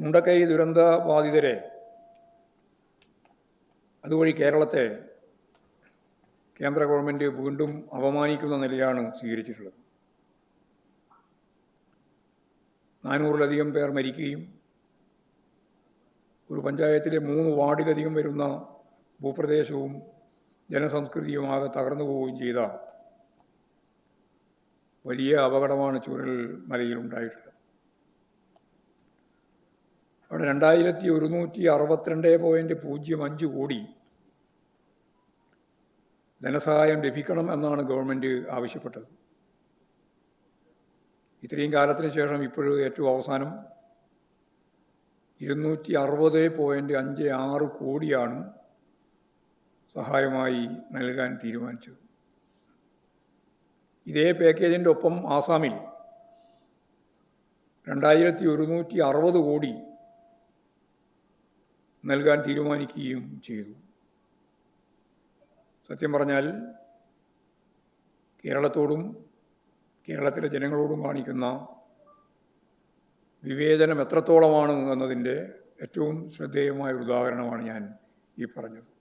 മുണ്ടക്കൈ ദുരന്ത ബാധിതരെ അതുവഴി കേരളത്തെ കേന്ദ്ര ഗവൺമെന്റ് വീണ്ടും അപമാനിക്കുന്ന നിലയാണ് സ്വീകരിച്ചിട്ടുള്ളത്. നാനൂറിലധികം പേർ മരിക്കുകയും ഒരു പഞ്ചായത്തിലെ മൂന്ന് വാർഡിലധികം വരുന്ന ഭൂപ്രദേശവും ജനസംസ്കൃതിയുമാകെ തകർന്നു പോവുകയും ചെയ്ത വലിയ അപകടമാണ് ചൂരൽ മലയിൽ ഉണ്ടായിട്ടുള്ളത്. അവിടെ രണ്ടായിരത്തി ഒരുന്നൂറ്റി അറുപത്തിരണ്ട് പോയിന്റ് പൂജ്യം അഞ്ച് കോടി ധനസഹായം ലഭിക്കണം എന്നാണ് ഗവൺമെന്റ് ആവശ്യപ്പെട്ടത്. ഇത്രയും കാലത്തിന് ശേഷം ഇപ്പോഴും ഏറ്റവും അവസാനം ഇരുന്നൂറ്റി അറുപത് പോയിന്റ് അഞ്ച് ആറ് കോടിയാണ് സഹായമായി നൽകാൻ തീരുമാനിച്ചത്. ഇതേ പാക്കേജിന്റെ ഒപ്പം ആസാമിൽ രണ്ടായിരത്തി ഒരുന്നൂറ്റി അറുപത് കോടി നൽകാൻ തീരുമാനിക്കുകയും ചെയ്തു. സത്യം പറഞ്ഞാൽ കേരളത്തോടും കേരളത്തിലെ ജനങ്ങളോടും കാണിക്കുന്ന വിവേചനം എത്രത്തോളമാണ് എന്നതിന്റെ ഏറ്റവും ശ്രദ്ധേയമായ ഉദാഹരണമാണ് ഞാൻ ഈ പറഞ്ഞത്.